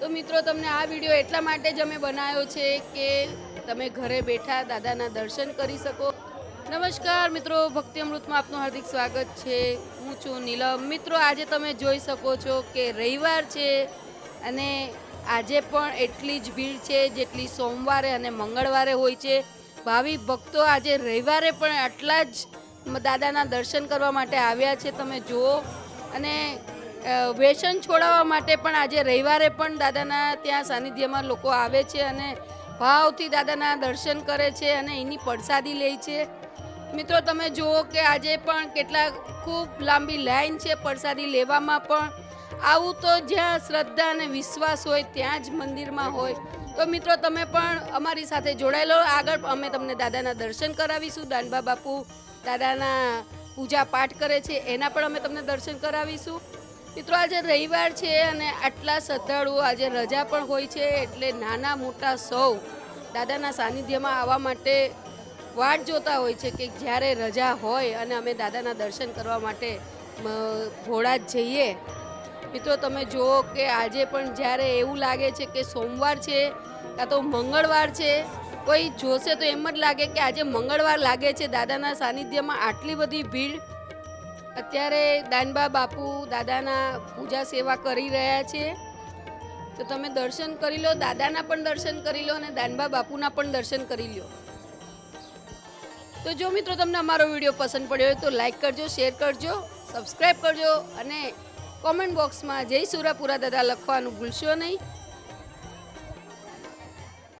તો મિત્રો, તમને આ વીડિયો એટલા માટે જ અમે બનાવ્યો છે કે તમે ઘરે બેઠા દાદાના દર્શન કરી શકો. નમસ્કાર મિત્રો, ભક્તિ અમૃતમાં આપનું હાર્દિક સ્વાગત છે. હું છું નીલમ. મિત્રો, આજે તમે જોઈ શકો છો કે રવિવાર છે અને આજે પણ એટલી જ ભીડ છે જેટલી સોમવારે અને મંગળવારે હોય છે. ભાવિ ભક્તો આજે રવિવારે પણ આટલા જ દાદાના દર્શન કરવા માટે આવ્યા છે. તમે જુઓ અને વ્યસન છોડાવવા માટે પણ આજે રવિવારે પણ દાદાના ત્યાં સાનિધ્યમાં લોકો આવે છે અને ભાવથી દાદાના દર્શન કરે છે અને એની પ્રસાદી લે છે. મિત્રો, તમે જુઓ કે આજે પણ કેટલા ખૂબ લાંબી લાઈન છે પ્રસાદી લેવામાં પણ. આવું તો જ્યાં શ્રદ્ધા અને વિશ્વાસ હોય ત્યાં જ મંદિરમાં હોય. તો મિત્રો, તમે પણ અમારી સાથે જોડાયેલો. આગળ અમે તમને દાદાના દર્શન કરાવીશું. દાનબા બાપુ દાદાના પૂજા પાઠ કરે છે. એના પણ અમે તમને દર્શન કરાવીશું. મિત્રો, આજે રવિવાર છે અને આટલા શ્રદ્ધાળુઓ, આજે રજા પણ હોય છે એટલે નાના મોટા સૌ દાદાના સાનિધ્યમાં આવવા માટે વાટ જોતા હોય છે કે જ્યારે રજા હોય અને અમે દાદાના દર્શન કરવા માટે ઘોડા જ જઈએ. મિત્રો, તમે જુઓ કે આજે પણ જ્યારે એવું લાગે છે કે સોમવાર છે, કાં તો મંગળવાર છે, કોઈ જોશે તો એમ જ લાગે કે આજે મંગળવાર લાગે છે. દાદાના સાનિધ્યમાં આટલી બધી ભીડ અત્યારે દાનબા બાપુ દાદાના પૂજા સેવા કરી રહ્યા છે. તો તમે દર્શન કરી લો, દાદાના પણ દર્શન કરી લો અને દાનબા બાપુના પણ દર્શન કરી લો. તો જો મિત્રો તમને અમારો વીડિયો પસંદ પડ્યો હોય તો લાઈક કરજો, શેર કરજો, સબસ્ક્રાઈબ કરજો અને કોમેન્ટ બોક્સમાં જય સુરાપુરા દાદા લખવાનું ભૂલશો નહીં.